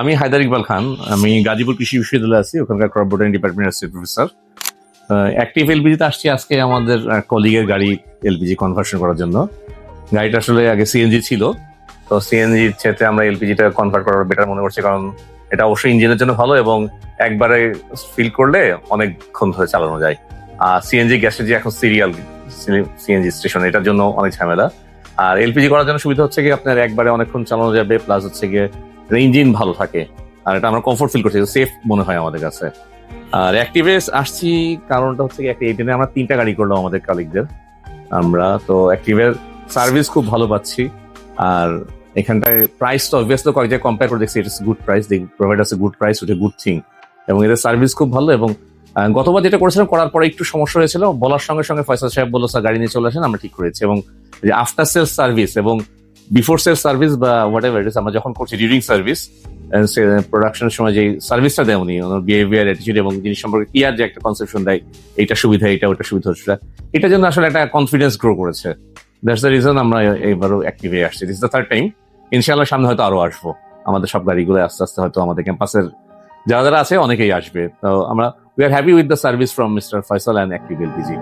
আমি হায়দার ইকবাল খান। আমি গাজীপুর কৃষি বিশ্ববিদ্যালয়ে আছি, ওখানকার ক্রপ বোটানি ডিপার্টমেন্ট আসছি প্রফেসর অ্যাক্টিভ এলপিজিতে আসছি আজকে আমাদের কলিগের গাড়ি এলপিজি কনভার্সন করার জন্য। গাড়িটা আসলে আগে সিএনজি ছিল, তো সিএনজির ক্ষেত্রে আমরা এলপিজিটা কনভার্ট করার বেটার মনে করছি, কারণ এটা অবশ্যই ইঞ্জিনের জন্য ভালো এবং একবারে ফিল করলে অনেকক্ষণ ধরে চালানো যায়। আর সিএনজি গ্যাসের যে এখন সিরিয়াল সিএনজি স্টেশন এটার জন্য অনেক ঝামেলা। আর এলপিজি করার জন্য সুবিধা হচ্ছে কি, আপনার একবারে অনেকক্ষণ চালানো যাবে প্লাস হচ্ছে গিয়ে ইঞ্জিন ভালো থাকে। আর এটা আমরা কমফোর্ট ফিল করছি সেফ মনে হয় আমাদের কাছে। আর অ্যাক্টিভেস আসছি, কারণটা হচ্ছে একটা দিনে আমরা তিনটা গাড়ি করলাম আমাদের কালিকদের আমরা তো অ্যাক্টিভের সার্ভিস খুব ভালো পাচ্ছি। আর এখানটায় প্রাইস তো অবভিয়াসলি কয়েক জায়গায় কম্পেয়ার করে দেখছি ইটস গুড প্রাইস প্রোভাইড আছে good price with good thing এবং এদের সার্ভিস খুব ভালো এবং গতবার যেটা করেছিলাম, করার পরে একটু সমস্যা হয়েছিল, বলার সঙ্গে সঙ্গে ফয়সাল সাহেব বলল, স্যার, গাড়ি নিয়ে চলে আসেন, আমরা ঠিক করেছি। এবং যে আফটার সেলস সার্ভিস এবং বিফোর সেল সার্ভিস বা হোয়াট এভার আমরা যখন করছি ডিউরিং সার্ভিস প্রোডাকশনের সময় যে সার্ভিসটা দেয় উনি, ওনার বিহেভিয়ার অ্যাটিচিউড এবং জিনিস সম্পর্কে ক্লিয়ার যে একটা কনসেপশন দেয়, এইটা সুবিধা এটা ওটা সুবিধা হচ্ছে এটার জন্য আসলে একটা কনফিডেন্স গ্রো করেছে। দ্যাটস দ্য রিজন আমরা এবারও অ্যাক্টিভে আসছি। দিস দ্য থার্ড টাইম ইনশাআল্লাহ সামনে হয়তো আরও আসব। আমাদের সব গাড়িগুলো আস্তে আস্তে হয়তো আমাদের ক্যাম্পাসের যারা যারা আছে, অনেকেই আসবে। তো আমরা we are happy with the service from mister Faisal and Active LPG